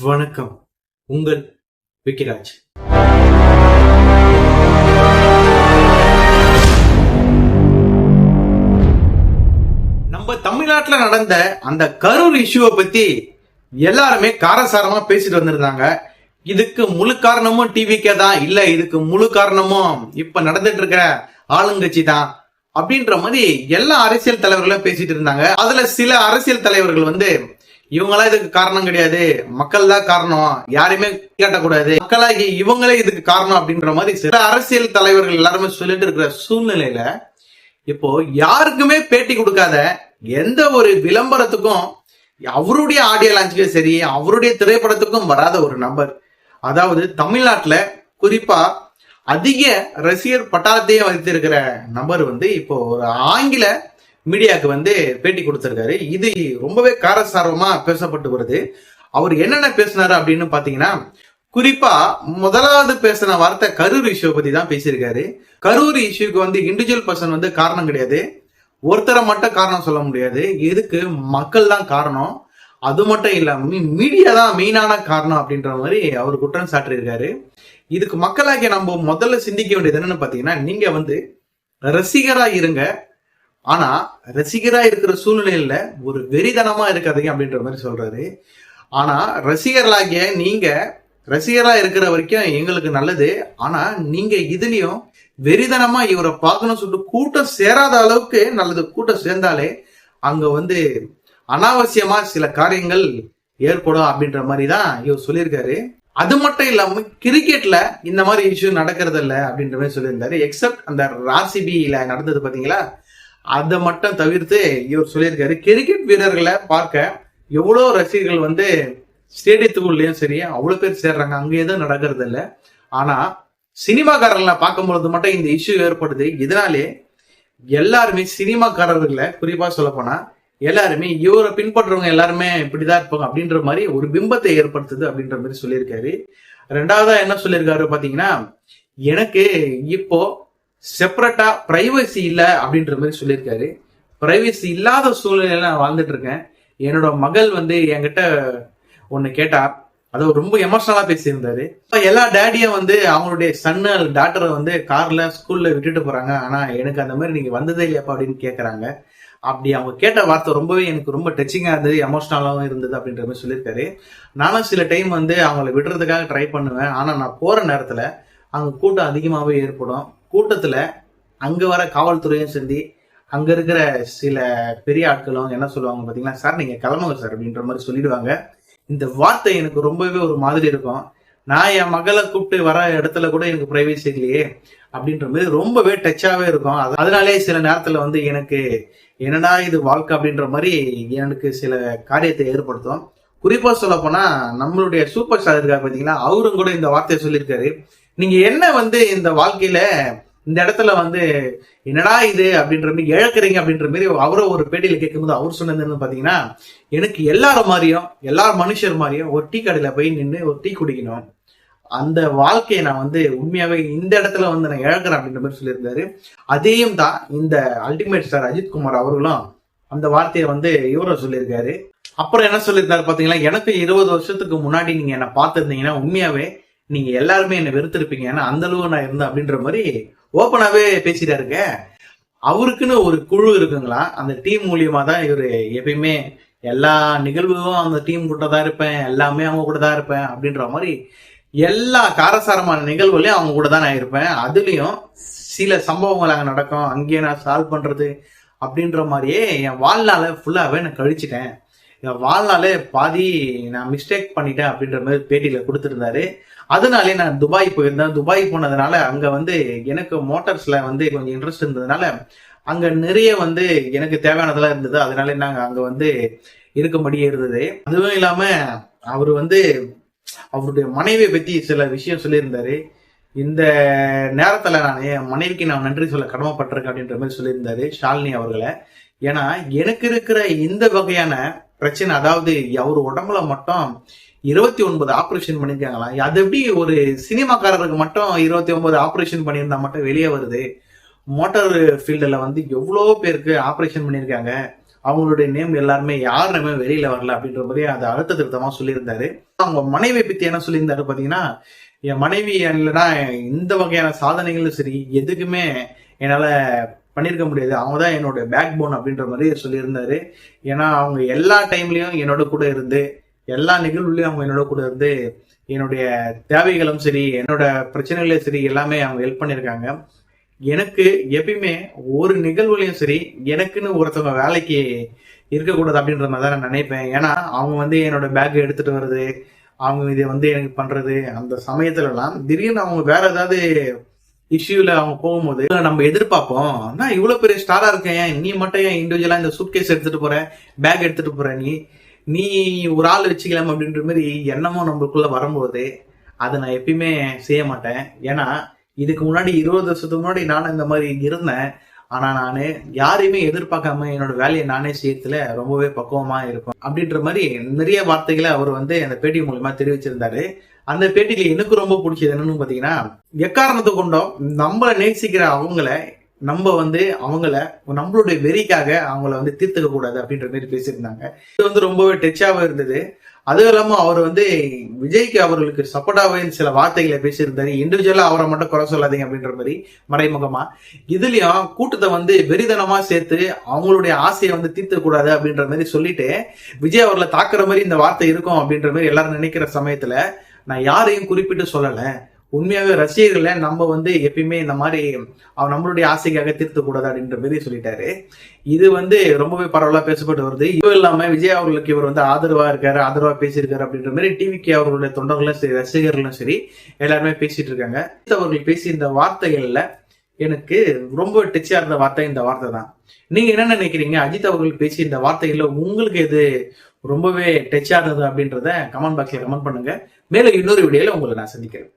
வணக்கம். உங்கள் விக்கிராஜ். நம்ம தமிழ்நாட்டில் நடந்த அந்த கரூர் இஷ்யூவை பத்தி எல்லாருமே காரசாரமா பேசிட்டு வந்திருந்தாங்க. இதுக்கு முழு காரணமும் டிவிக்கே தான். இல்ல இதுக்கு முழு காரணமும் இப்ப நடந்துட்டு இருக்கிற ஆளுங்கட்சி தான் அப்படின்ற மாதிரி எல்லா அரசியல் தலைவர்களும் பேசிட்டு இருந்தாங்க. அதுல சில அரசியல் தலைவர்கள் வந்து இவங்களாம் இதுக்கு காரணம் கிடையாது. மக்கள் தான் காரணம். யாரையுமே கேட்டக்கூடாது. மக்களாகி இவங்களே இதுக்கு காரணம் அப்படின்ற மாதிரி சில அரசியல் தலைவர்கள் எல்லாருமே சொல்லிட்டு இருக்கிற சூழ்நிலையில இப்போ யாருக்குமே பேட்டி கொடுக்காத எந்த ஒரு விளம்பரத்துக்கும் அவருடைய ஆடியோ லான்ச்சுக்கும் சரி அவருடைய திரைப்படத்துக்கும் வராத ஒரு நபர். அதாவது தமிழ்நாட்டுல குறிப்பா அதிக ரசிகர் பட்டாளத்தையே வைத்திருக்கிற நபர் வந்து இப்போ ஒரு ஆங்கில மீடியாவுக்கு வந்து பேட்டி கொடுத்திருக்காரு. இது ரொம்பவே காரசாரமா பேசப்பட்டு வருது. அவர் என்னென்ன பேசினாரு அப்படின்னு பாத்தீங்கன்னா குறிப்பா முதலாவது பேசின வார்த்தை கரூர் இஷ்யூ பத்தி தான் பேசியிருக்காரு. கரூர் இஷ்யூக்கு வந்து இண்டிவிஜுவல் பர்சன் வந்து காரணம் கிடையாது. ஒருத்தரை மட்டும் காரணம் சொல்ல முடியாது. இதுக்கு மக்கள் தான் காரணம். அது மட்டும் இல்லாம மீடியா தான் மெயினான காரணம் அப்படின்ற மாதிரி அவர் குற்றம் சாட்டியிருக்காரு. இதுக்கு மக்களாகிய நம்ம முதல்ல சிந்திக்க வேண்டியது என்னன்னு பாத்தீங்கன்னா நீங்க வந்து ரசிகரா இருங்க. ஆனா ரசிகரா இருக்கிற சூழ்நிலையில ஒரு வெறிதனமா இருக்காதீங்க அப்படின்ற மாதிரி சொல்றாரு. ஆனா ரசிகர்களாகிய நீங்க ரசிகரா இருக்கிற வரைக்கும் எங்களுக்கு நல்லது. ஆனா நீங்க இதுலயும் வெறிதனமா இவரை பார்க்கணும் சொல்லிட்டு கூட்டம் சேராத அளவுக்கு நல்லது. கூட்டம் சேர்ந்தாலே அங்க வந்து அனாவசியமா சில காரியங்கள் ஏற்படும் அப்படின்ற மாதிரி தான் இவர் சொல்லியிருக்காரு. அது மட்டும் இல்லாம கிரிக்கெட்ல இந்த மாதிரி இஷ்யூ நடக்கிறது இல்லை அப்படின்ற மாதிரி சொல்லியிருந்தாரு. எக்ஸப்ட் அந்த ராசிபியில நடந்தது பாத்தீங்களா? அதை மட்டும் தவிர்த்து இவர் சொல்லியிருக்காரு கிரிக்கெட் வீரர்களை பார்க்க எவ்வளோ ரசிகர்கள் வந்து ஸ்டேடியத்துக்குள்ளேயும் சரி அவ்வளோ பேர் சேர்றாங்க அங்கே எதுவும் நடக்கிறது இல்லை. ஆனால் சினிமாக்காரர்களை பார்க்கும்பொழுது மட்டும் இந்த இஷ்யூ ஏற்படுது. இதனாலே எல்லாருமே சினிமாக்காரர்களை குறிப்பாக சொல்ல போனால் எல்லாருமே இவரை பின்பற்றுறவங்க எல்லாருமே இப்படிதான் இருப்பாங்க அப்படின்ற மாதிரி ஒரு பிம்பத்தை ஏற்படுத்துது அப்படின்ற மாதிரி சொல்லியிருக்காரு. ரெண்டாவதா என்ன சொல்லியிருக்காரு பாத்தீங்கன்னா எனக்கு இப்போ செப்பரேட்டா பிரைவசி இல்லை அப்படின்ற மாதிரி சொல்லியிருக்காரு. பிரைவசி இல்லாத சூழ்நிலையில நான் வாழ்ந்துட்டு இருக்கேன். என்னோட மகள் வந்து என்கிட்ட ஒன்னு கேட்டா அதை ரொம்ப எமோஷனலா பேசியிருந்தாரு. எல்லா டேடியும் வந்து அவங்களுடைய சன்னு டாக்டரை வந்து கார்ல ஸ்கூல்ல விட்டுட்டு போறாங்க. ஆனா எனக்கு அந்த மாதிரி நீங்க வந்ததே இல்லையாப்பா அப்படின்னு கேக்குறாங்க. அப்படி அவங்க கேட்ட வார்த்தை ரொம்பவே எனக்கு ரொம்ப டச்சிங்கா இருந்தது எமோஷனலாவும் இருந்தது அப்படின்ற மாதிரி சொல்லியிருக்காரு. நானும் சில டைம் வந்து அவங்கள விடுறதுக்காக ட்ரை பண்ணுவேன். ஆனா நான் போற நேரத்துல அங்க கூட்டம் அதிகமாகவே ஏற்படும். கூட்டத்தில் அங்கே வர காவல்துறையும் சேர்ந்து அங்கே இருக்கிற சில பெரிய ஆட்களும் என்ன சொல்லுவாங்க பார்த்தீங்கன்னா சார் நீங்கள் கிளம்புங்க சார் அப்படின்ற மாதிரி சொல்லிடுவாங்க. இந்த வார்த்தை எனக்கு ரொம்பவே ஒரு மாதிரி இருக்கும். நான் என் மகளை கூப்பிட்டு வர இடத்துல கூட எனக்கு பிரைவேசி இல்லையே அப்படின்ற மாதிரி ரொம்பவே டச்சாகவே இருக்கும். அது- அதனாலே சில நேரத்தில் வந்து எனக்கு என்னடா இது வாழ்க்கை அப்படின்ற மாதிரி எனக்கு சில காரியத்தை ஏற்படுத்தும். குறிப்பாக சொல்ல போனால் நம்மளுடைய சூப்பர் ஸ்டார் இருக்கார் பார்த்தீங்கன்னா அவரும் கூட இந்த வார்த்தையை சொல்லியிருக்காரு. நீங்க என்ன வந்து இந்த வாழ்க்கையில இந்த இடத்துல வந்து என்னடா இது அப்படின்ற மாதிரி இழக்கிறீங்க அப்படின்ற மாதிரி அவரும் ஒரு பேட்டியில கேட்கும்போது அவர் சொன்னது என்னன்னு பாத்தீங்கன்னா எனக்கு எல்லாரும் மாதிரியும் எல்லார் மனுஷர் மாதிரியும் ஒரு டீ கடையில போய் நின்று ஒரு டீ குடிக்கணும். அந்த வாழ்க்கையை நான் வந்து உண்மையாவே இந்த இடத்துல வந்து நான் இழக்கிறேன் அப்படின்ற மாதிரி சொல்லியிருந்தாரு. அதையும் தான் இந்த அல்டிமேட் ஸ்டார் அஜித்குமார் அவர்களும் அந்த வார்த்தையை வந்து இவரும் சொல்லியிருக்காரு. அப்புறம் என்ன சொல்லியிருந்தாரு பாத்தீங்களா? எனக்கு இருபது வருஷத்துக்கு முன்னாடி நீங்க என்ன பார்த்துருந்தீங்கன்னா உண்மையாவே நீங்க எல்லாருமே என்ன வெறுத்திருப்பீங்க. ஏன்னா அந்த அளவு நான் இருந்தேன் அப்படின்ற மாதிரி ஓப்பனாவே பேசிட்டாருங்க. அவருக்குன்னு ஒரு குழு இருக்குங்களா? அந்த டீம் மூலியமா தான் இவரு எப்பயுமே எல்லா நிகழ்வுகளும் அந்த டீம் கூட தான் இருப்பேன். எல்லாமே அவங்க கூட தான் இருப்பேன் அப்படின்ற மாதிரி எல்லா காரசாரமான நிகழ்வுகளையும் அவங்க கூட தான் நான் இருப்பேன். அதுலயும் சில சம்பவங்கள் அங்க நடக்கும். அங்கேயே நான் சால்வ் பண்றது அப்படின்ற மாதிரியே என் வாழ்நாளை ஃபுல்லாவே நான் கழிச்சிட்டேன். என் வாழ்நாளே பாதி நான் மிஸ்டேக் பண்ணிட்டேன் அப்படின்ற மாதிரி பேட்டியில கொடுத்துருந்தாரு. அதனாலே நான் துபாய் போயிருந்தேன். துபாய் போனதுனால அங்க வந்து எனக்கு மோட்டார்ஸ்ல வந்து கொஞ்சம் இன்ட்ரெஸ்ட் இருந்ததுனால அங்க நிறைய வந்து எனக்கு தேவையானதெல்லாம் இருந்தது. அதனால நாங்க அங்க வந்து இருக்க முடியே இருந்தது. அதுவும் இல்லாம அவர் வந்து அவருடைய மனைவியை பத்தி சில விஷயம் சொல்லியிருந்தாரு. இந்த நேரத்துல நான் என் மனைவிக்கு நான் நன்றி சொல்ல கடமைப்பட்டிருக்கேன் அப்படின்ற மாதிரி சொல்லியிருந்தாரு ஷாலினி அவர்களை. ஏன்னா எனக்கு இருக்கிற இந்த வகையான பிரச்சனை. அதாவது அவர் உடம்புல மட்டும் இருபத்தி ஒன்பது ஆப்ரேஷன் பண்ணியிருக்காங்களா அது எப்படி ஒரு சினிமாக்காரருக்கு மட்டும் இருபத்தி ஒன்பது ஆப்ரேஷன் பண்ணியிருந்தா மட்டும் வெளியே வருது? மோட்டார் ஃபீல்டில் வந்து எவ்வளோ பேருக்கு ஆப்ரேஷன் பண்ணியிருக்காங்க? அவங்களுடைய நேம் எல்லாருமே யாருமே வெளியில வரல அப்படின்ற மாதிரி அது அழுத்த திருத்தமா சொல்லியிருந்தாரு. அவங்க மனைவியை பத்தி என்ன சொல்லியிருந்தாரு பாத்தீங்கன்னா என் மனைவி இல்லைன்னா இந்த வகையான சாதனைகளும் சரி எதுக்குமே என்னால பண்ணியிருக்க முடியாது. அவங்க தான் என்னோட பேக் போன் அப்படின்ற மாதிரி சொல்லியிருந்தாரு. ஏன்னா அவங்க எல்லா டைம்லயும் என்னோட கூட இருந்து எல்லா நிகழ்வுலையும் அவங்க என்னோட கூட இருந்து என்னுடைய தேவைகளும் சரி என்னோட பிரச்சனைகளும் சரி எல்லாமே அவங்க ஹெல்ப் பண்ணியிருக்காங்க. எனக்கு எப்பயுமே ஒரு நிகழ்வுலையும் சரி எனக்குன்னு ஒருத்தவங்க வேலைக்கு இருக்கக்கூடாது அப்படின்ற மாதிரி தான் நான் நினைப்பேன். ஏன்னா அவங்க வந்து என்னோட பேக் எடுத்துட்டு வர்றது அவங்க இதை வந்து எனக்கு பண்றது அந்த சமயத்துலலாம் திடீர்னு அவங்க வேற ஏதாவது இஷ்யூல அவங்க போகும்போது நம்ம எதிர்பார்ப்போம். நான் இவ்வளவு பெரிய ஸ்டாரா இருக்கேன். நீ மட்டும் ஏன் இண்டிவிஜுவலா இந்த சூட்கேஸ் எடுத்துட்டு போற? பேக் எடுத்துட்டு போற நீ? நீ ஒரு ஆள் வச்சுக்கலாம் அப்படின்ற மாதிரி எண்ணமும் நம்மளுக்குள்ள வரும்போது அதை நான் எப்பயுமே செய்ய மாட்டேன். ஏன்னா இதுக்கு முன்னாடி இருபது வருஷத்துக்கு முன்னாடி நானும் இந்த மாதிரி இருந்தேன். ஆனா நானு யாரையுமே எதிர்பார்க்காம என்னோட வேலையை நானே செய்யறதுல ரொம்பவே பக்குவமா இருக்கும். அப்படின்ற மாதிரி நிறைய வார்த்தைகளை அவர் வந்து அந்த பேட்டி மூலயமா தெரிவிச்சிருந்தாரு. அந்த பேட்டியில எனக்கு ரொம்ப பிடிச்சது என்னன்னு பாத்தீங்கன்னா எக்காரணத்தை கொண்டோம் நம்மள நேசிக்கிற அவங்கள நம்ம வந்து அவங்கள நம்மளுடைய வெறிக்காக அவங்கள வந்து தீர்த்துக்க கூடாது அப்படின்ற மாதிரி பேசியிருந்தாங்க. இது வந்து ரொம்பவே டச்சாவும் இருந்தது. அதுவும் இல்லாம அவர் வந்து விஜய்க்கு அவர்களுக்கு சப்போர்ட்டாவே சில வார்த்தைகளை பேசியிருந்தாரு. இண்டிவிஜுவலா அவரை மட்டும் குறை சொல்லாதீங்க அப்படின்ற மாதிரி மறைமுகமா. இதுலயும் கூட்டத்தை வந்து வெறிதனமா சேர்த்து அவங்களுடைய ஆசையை வந்து தீர்த்த கூடாது அப்படின்ற மாதிரி சொல்லிட்டு விஜய் அவர்களை தாக்குற மாதிரி இந்த வார்த்தை இருக்கும் அப்படின்ற மாதிரி எல்லாரும் நினைக்கிற சமயத்துல நான் யாரையும் குறிப்பிட்டு சொல்லலை. உண்மையாவே ரசிகர்களை நம்ம வந்து எப்பயுமே இந்த மாதிரி அவர் நம்மளுடைய ஆசைக்காக தீர்த்து கூடாது அப்படின்ற மாதிரி சொல்லிட்டாரு. இது வந்து ரொம்பவே பரவலா பேசப்பட்டு வருது. இதுவும் இல்லாம விஜய் அவர்களுக்கு இவர் வந்து ஆதரவா இருக்காரு ஆதரவா பேசியிருக்காரு அப்படின்ற மாதிரி டிவிக்கு அவர்களுடைய தொண்டர்களும் சரி ரசிகர்களும் சரி எல்லாருமே பேசிட்டு இருக்காங்க. அவர்கள் பேசி இந்த வார்த்தைகள்ல எனக்கு ரொம்ப டச்சா இருந்த வார்த்தை இந்த வார்த்தை தான். நீங்க என்ன நினைக்கிறீங்க? அஜித் அவர்கள் பேசி இந்த வார்த்தைகள்ல உங்களுக்கு எது ரொம்பவே டச்சா இருந்தது அப்படின்றத கமெண்ட் பாக்ஸ்ல கமெண்ட் பண்ணுங்க. மேலும் இன்னொரு வீடியோல உங்களை நான் சந்திக்கிறேன்.